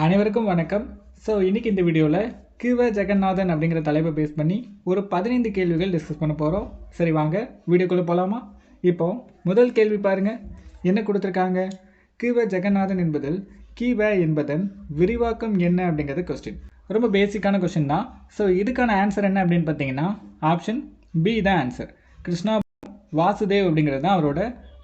அனைவருக்கும் வணக்கம். ஸோ இன்றைக்கி இந்த வீடியோவில் கிவ ஜெகநாதன் அப்படிங்கிற தலைப்பை பேஸ் பண்ணி ஒரு பதினைந்து கேள்விகள் டிஸ்கஸ் பண்ண போகிறோம் சரி வாங்க வீடியோக்குள்ளே போகலாமா இப்போ முதல் கேள்வி பாருங்கள் என்ன கொடுத்துருக்காங்க? கிவ ஜெகநாதன் என்பதில் கிவ என்பதன் விரிவாக்கம் என்ன அப்படிங்கிறது கொஸ்டின் ரொம்ப பேசிக்கான கொஸ்டின் தான். ஸோ இதுக்கான ஆன்சர் என்ன அப்படின்னு பார்த்தீங்கன்னா ஆப்ஷன் பி தான் ஆன்சர் கிருஷ்ணா வாசுதேவ் அப்படிங்கிறது தான் அவரோட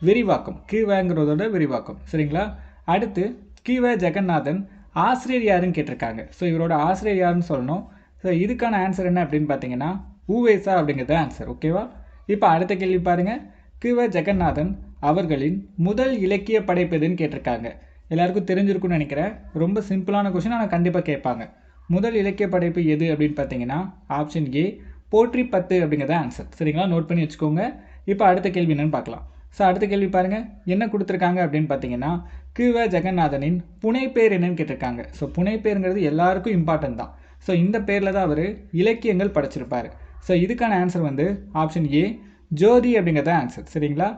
விரிவாக்கம். கிவங்கிறதோட விரிவாக்கம். சரிங்களா? அடுத்து கிவ ஜெகநாதன் ஆசிரியர் யாருன்னு கேட்டிருக்காங்க. ஸோ இவரோட ஆசிரியர் யாருன்னு சொல்லணும். ஸோ இதுக்கான ஆன்சர் என்ன அப்படின்னு பார்த்தீங்கன்னா ஊவேசா அப்படிங்கிறது ஆன்சர் ஓகேவா இப்போ அடுத்த கேள்வி பாருங்கள் கிவ ஜெகநாதன் அவர்களின் முதல் இலக்கிய படைப்பு எதுன்னு கேட்டிருக்காங்க. எல்லாருக்கும் தெரிஞ்சிருக்கும்னு நினைக்கிறேன். ரொம்ப சிம்பிளான கொஷின் ஆனால் கண்டிப்பாக கேட்பாங்க. முதல் இலக்கிய படைப்பு எது அப்படின்னு பார்த்தீங்கன்னா ஆப்ஷன் ஏ போற்றி பத்து அப்படிங்கிறத ஆன்சர் சரிங்களா? நோட் பண்ணி வச்சுக்கோங்க. இப்போ அடுத்த கேள்வி என்னன்னு பார்க்கலாம். ஸோ அடுத்த கேள்வி பாருங்கள் என்ன கொடுத்துருக்காங்க அப்படின்னு பார்த்தீங்கன்னா கிவ ஜெகநாதனின் புனைப்பேர் என்னன்னு கேட்டிருக்காங்க. ஸோ புனைப்பேருங்கிறது எல்லாருக்கும் இம்பார்ட்டன்ட் தான். ஸோ இந்த பேரில் தான் அவர் இலக்கியங்கள் படைச்சிருப்பார். ஸோ இதுக்கான ஆன்சர் வந்து ஆப்ஷன் ஏ ஜோதி அப்படிங்கிறத ஆன்சர் சரிங்களா?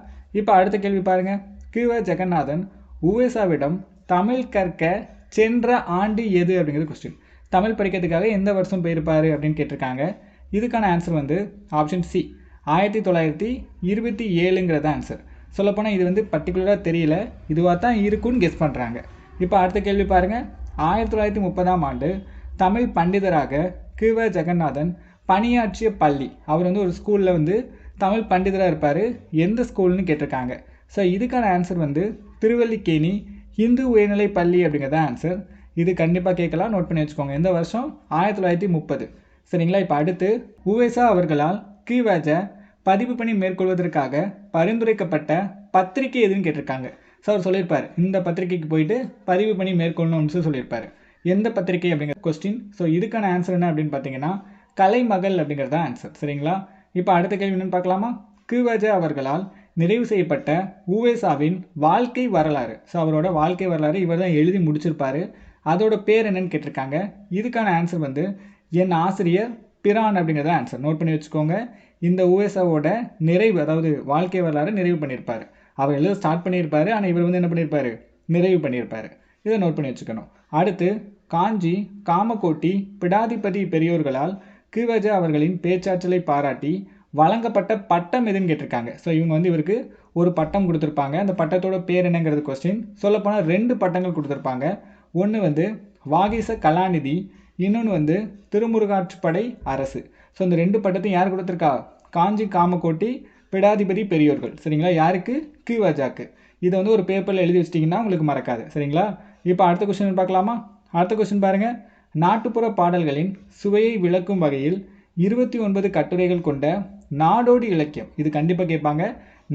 இப்போ அடுத்த கேள்வி பாருங்க. கிவ ஜெகநாதன் உவேசாவிடம் தமிழ் கற்க சென்ற ஆண்டு எது அப்படிங்கிறது கொஸ்டின் தமிழ் படிக்கிறதுக்காக எந்த வருஷம் போயிருப்பாரு அப்படின்னு கேட்டிருக்காங்க. இதுக்கான ஆன்சர் வந்து ஆப்ஷன் சி ஆயிரத்தி தொள்ளாயிரத்தி இருபத்தி ஏழுங்கிறது ஆன்சர் சொல்லப்போனால் இது வந்து பர்டிகுலராக தெரியல. இதுவாக தான் இருக்குன்னு கெஸ் பண்ணுறாங்க இப்போ அடுத்த கேள்வி பாருங்கள் ஆயிரத்தி தொள்ளாயிரத்தி முப்பதாம் ஆண்டு தமிழ் பண்டிதராக கிவ ஜெகநாதன் பணியாற்றிய பள்ளி. அவர் வந்து ஒரு ஸ்கூலில் வந்து தமிழ் பண்டிதராக இருப்பார். எந்த ஸ்கூல்னு கேட்டிருக்காங்க. ஸோ இதுக்கான ஆன்சர் வந்து திருவல்லிக்கேணி இந்து உயர்நிலை பள்ளி அப்படிங்கிறத ஆன்சர் இது கண்டிப்பாக கேட்கலாம். நோட் பண்ணி வச்சுக்கோங்க. இந்த வருஷம்? ஆயிரத்தி தொள்ளாயிரத்தி முப்பது. சரிங்களா? இப்போ அடுத்து உவேசா அவர்களால் கிவேஜை பதிவு பணி மேற்கொள்வதற்காக பரிந்துரைக்கப்பட்ட பத்திரிகை எதுன்னு கேட்டிருக்காங்க. ஸோ அவர் சொல்லியிருப்பார். இந்த பத்திரிகைக்கு போயிட்டு பதிவு பண்ணி மேற்கொள்ளணும்னு சொல்லியிருப்பார். எந்த பத்திரிகை அப்படிங்கிற கொஸ்டின் ஸோ இதுக்கான ஆன்சர் என்ன அப்படின்னு பார்த்தீங்கன்னா கலைமகள் அப்படிங்கிறது தான் ஆன்சர் சரிங்களா? இப்போ அடுத்த கேள்வி என்னன்னு பார்க்கலாமா? கிவஜ அவர்களால் நிறைவு செய்யப்பட்ட உவேசாவின் வாழ்க்கை வரலாறு. ஸோ அவரோட வாழ்க்கை வரலாறு இவர் தான் எழுதி முடிச்சிருப்பார். அதோட பேர் என்னன்னு கேட்டிருக்காங்க. இதுக்கான ஆன்சர் வந்து என் ஆசிரியர் பிரான் அப்படிங்கிறத ஆன்சர் நோட் பண்ணி வச்சுக்கோங்க. இந்த உவேசாவோட நிறைவு அதாவது வாழ்க்கை வரலாறு நிறைவு பண்ணியிருப்பார். அவர் எழுத ஸ்டார்ட் பண்ணியிருப்பாரு ஆனால் இவர் வந்து என்ன பண்ணியிருப்பாரு? நிறைவு பண்ணியிருப்பார். இதை நோட் பண்ணி வச்சுக்கணும். அடுத்து காஞ்சி காமகோட்டி பிடாதிபதி பெரியோர்களால் கிருவஜ அவர்களின் பேச்சாற்றலை பாராட்டி வழங்கப்பட்ட பட்டம் எதுன்னு கேட்டிருக்காங்க. ஸோ இவங்க வந்து இவருக்கு ஒரு பட்டம் கொடுத்துருப்பாங்க. அந்த பட்டத்தோட பேர் என்னங்கிறது கொஸ்டின் சொல்லப்போனால் ரெண்டு பட்டங்கள் கொடுத்துருப்பாங்க. ஒன்று வந்து வாகிச கலாநிதி இன்னொன்று வந்து திருமுருகாற்றுப்படை அரசு. ஸோ இந்த ரெண்டு பட்டத்தையும் யார் கொடுத்துருக்கா? காஞ்சி காமக்கோட்டி பிடாதிபதி பெரியோர்கள். சரிங்களா? யாருக்கு? கிவாஜாக்கு. இதை வந்து ஒரு பேப்பரில் எழுதி வச்சிட்டிங்கன்னா உங்களுக்கு மறக்காது. சரிங்களா? இப்போ அடுத்த கொஸ்டின் பார்க்கலாமா? அடுத்த கொஸ்டின் பாருங்கள் நாட்டுப்புற பாடல்களின் சுவையை விளக்கும் வகையில் இருபத்தி ஒன்பது கட்டுரைகள் கொண்ட நாடோடி இலக்கியம். இது கண்டிப்பாக கேட்பாங்க.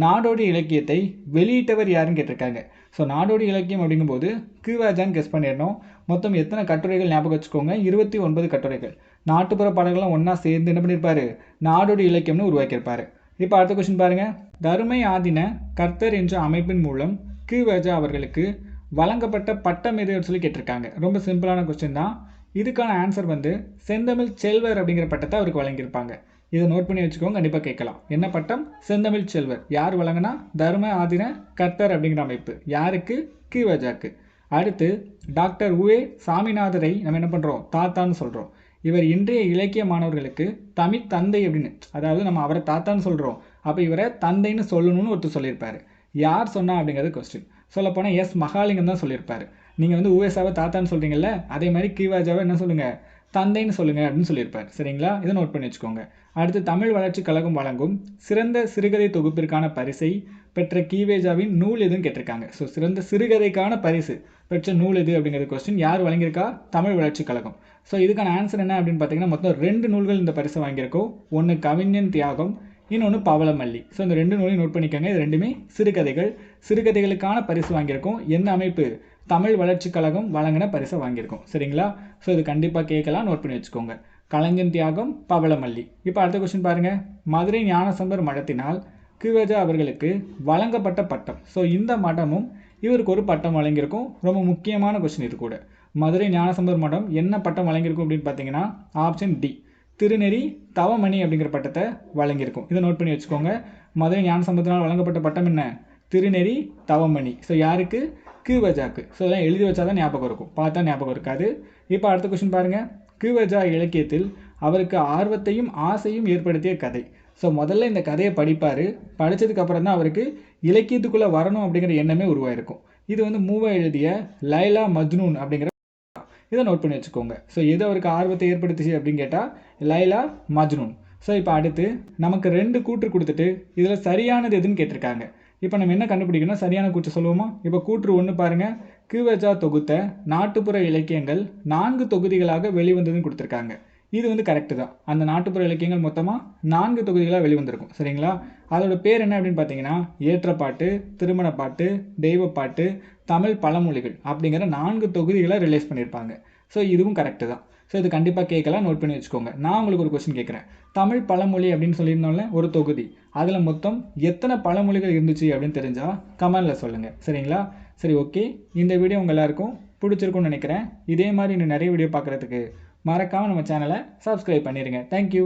நாடோடி இலக்கியத்தை வெளியிட்டவர் யாருன்னு கேட்டிருக்காங்க. ஸோ நாடோடி இலக்கியம் அப்படிங்கும்போது கிவாஜான்னு கெஸ் பண்ணிடணும். மொத்தம் எத்தனை கட்டுரைகள் ஞாபகம் வச்சுக்கோங்க? இருபத்தி ஒன்பது கட்டுரைகள். நாட்டுப்புற பாடல்கள்லாம் ஒன்றா சேர்ந்து என்ன பண்ணியிருப்பாரு நாடோடி இலக்கியம்னு உருவாக்கியிருப்பார். இப்போ அடுத்த கொஸ்டின் பாருங்கள் தருமை ஆதின கர்த்தர் என்ற அமைப்பின் மூலம் கிவாஜா அவர்களுக்கு வழங்கப்பட்ட பட்டம் எதுன்னு சொல்லி கேட்டிருக்காங்க. ரொம்ப சிம்பிளான கொஸ்டின் தான். இதுக்கான ஆன்சர் வந்து செந்தமிழ் செல்வர் அப்படிங்கிற பட்டத்தை அவருக்கு வழங்கியிருப்பாங்க. இதை நோட் பண்ணி வச்சுக்கோங்க கண்டிப்பாக கேட்கலாம். என்ன பட்டம்? செந்தமிழ் செல்வர். யார் வழங்கினா? தர்ம ஆதின கர்த்தர் அப்படிங்கிற அமைப்பு. யாருக்கு? கிவஜாக்கு அடுத்து டாக்டர் உவே சாமிநாதரை நம்ம என்ன பண்ணுறோம் தாத்தான்னு சொல்கிறோம் இவர் இன்றைய இலக்கிய மாணவர்களுக்கு தமிழ் தந்தை அப்படின்னு அதாவது நம்ம அவரை தாத்தான்னு சொல்கிறோம் அப்போ இவரை தந்தைன்னு சொல்லணும்னு ஒருத்தர் சொல்லியிருப்பார். யார் சொன்னா அப்படிங்கிறது கொஸ்டின் சொல்லப்போனால் எஸ். மகாலிங்கம் தான் சொல்லியிருப்பார். நீங்கள் வந்து உவேசாவை தாத்தான்னு சொல்கிறீங்கல்ல அதே மாதிரி கிவாஜாவை என்ன சொல்லுங்கள் தந்தைன்னு சொல்லுங்க அப்படின்னு சொல்லியிருப்பார். சரிங்களா? இதை நோட் பண்ணி வச்சுக்கோங்க. அடுத்து தமிழ் வளர்ச்சி கழகம் வழங்கும் சிறந்த சிறுகதை தொகுப்பிற்கான பரிசை பெற்ற கீவேஜாவின் நூல் எதுன்னு கேட்டிருக்காங்க. ஸோ சிறந்த சிறுகதைக்கான பரிசு பெற்ற நூல் எது அப்படிங்கிற கொஸ்டின் யார் வழங்கியிருக்கா? தமிழ் வளர்ச்சி கழகம். ஸோ இதுக்கான ஆன்சர் என்ன அப்படின்னு பார்த்தீங்கன்னா மொத்தம் ரெண்டு நூல்கள் இந்த பரிசை வாங்கியிருக்கோம். ஒன்று கவிஞன் தியாகம் இன்னொன்று பவளமல்லி. ஸோ இந்த ரெண்டு நூலையும் நோட் பண்ணிக்கோங்க. இது ரெண்டுமே சிறுகதைகள். சிறுகதைகளுக்கான பரிசு வாங்கியிருக்கோம். எந்த அமைப்பு? தமிழ் வளர்ச்சி கழகம் வழங்கின பரிசை வாங்கியிருக்கோம். சரிங்களா? ஸோ இது கண்டிப்பாக கேட்கலாம். நோட் பண்ணி வச்சுக்கோங்க. கலைஞன் தியாகம் பவளமல்லி. இப்போ அடுத்த கொஸ்டின் பாருங்கள் மதுரை ஞானசம்பர் மடத்தினால் கிவேஜா அவர்களுக்கு வழங்கப்பட்ட பட்டம். ஸோ இந்த மடமும் இவருக்கு ஒரு பட்டம் வழங்கியிருக்கும். ரொம்ப முக்கியமான கொஸ்டின் இது கூட. மதுரை ஞானசம்பர் மடம் என்ன பட்டம் வழங்கியிருக்கும் அப்படின்னு பார்த்தீங்கன்னா ஆப்ஷன் டி திருநெறி தவமணி அப்படிங்கிற பட்டத்தை வழங்கியிருக்கும். இதை நோட் பண்ணி வச்சுக்கோங்க. மதுரை ஞானசம்பத்தினால் வழங்கப்பட்ட பட்டம் என்ன? திருநெறி தவமணி. ஸோ யாருக்கு? கிவஜாக்கு ஸோ இதெல்லாம் எழுதி வச்சா தான் ஞாபகம் இருக்கும். பார்த்தா ஞாபகம் இருக்காது. இப்போ அடுத்த கொஸ்டின் பாருங்கள் கிவஜா இலக்கியத்தில் அவருக்கு ஆர்வத்தையும் ஆசையும் ஏற்படுத்திய கதை. ஸோ முதல்ல இந்த கதையை படிப்பார். படித்ததுக்கப்புறம் தான் அவருக்கு இலக்கியத்துக்குள்ளே வரணும் அப்படிங்கிற எண்ணமே உருவாயிருக்கும். இது வந்து மூவா எழுதிய லைலா மஜ்னூன் அப்படிங்கிற இதை நோட் பண்ணி வச்சுக்கோங்க. ஸோ எது அவருக்கு ஆர்வத்தை ஏற்படுத்துச்சு அப்படின்னு கேட்டால் லைலா மஜ்னூன். ஸோ இப்போ அடுத்து நமக்கு ரெண்டு கூற்று கொடுத்துட்டு இதில் சரியானது எதுன்னு கேட்டிருக்காங்க. இப்போ நம்ம என்ன கண்டுபிடிக்கணும் சரியான கூற்று சொல்லுவோமா? இப்போ கூற்று ஒன்று பாருங்கள் கிவஜா தொகுத்த நாட்டுப்புற இலக்கியங்கள் நான்கு தொகுதிகளாக வெளிவந்ததுன்னு கொடுத்துருக்காங்க. இது வந்து கரெக்டு தான். அந்த நாட்டுப்புற இலக்கியங்கள் மொத்தமாக நான்கு தொகுதிகளாக வெளிவந்திருக்கும். சரிங்களா? அதோட பேர் என்ன அப்படின்னு பார்த்தீங்கன்னா ஏற்றப்பாட்டு திருமணப்பாட்டு தெய்வப்பாட்டு தமிழ் பழமொழிகள் அப்படிங்கிற நான்கு தொகுதிகளை ரிலீஸ் பண்ணியிருப்பாங்க. ஸோ இதுவும் கரெக்டு தான். ஸோ இது கண்டிப்பாக கேட்கலாம். நோட் பண்ணி வச்சுக்கோங்க. நான் உங்களுக்கு ஒரு கொஸ்டின் கேட்குறேன். தமிழ் பழமொழி அப்படின்னு சொல்லியிருந்தோம்ல ஒரு தொகுதி. அதில் மொத்தம் எத்தனை பழமொழிகள் இருந்துச்சு அப்படின்னு தெரிஞ்சால் கமெண்டில் சொல்லுங்கள் சரிங்களா? சரி ஓகே இந்த வீடியோ உங்கள் எல்லாருக்கும் பிடிச்சிருக்கும்னு நினைக்கிறேன். இதே மாதிரி இன்னும் நிறைய வீடியோ பார்க்குறதுக்கு மறக்காமல் நம்ம சேனலை சப்ஸ்கிரைப் பண்ணிடுங்க தேங்க்யூ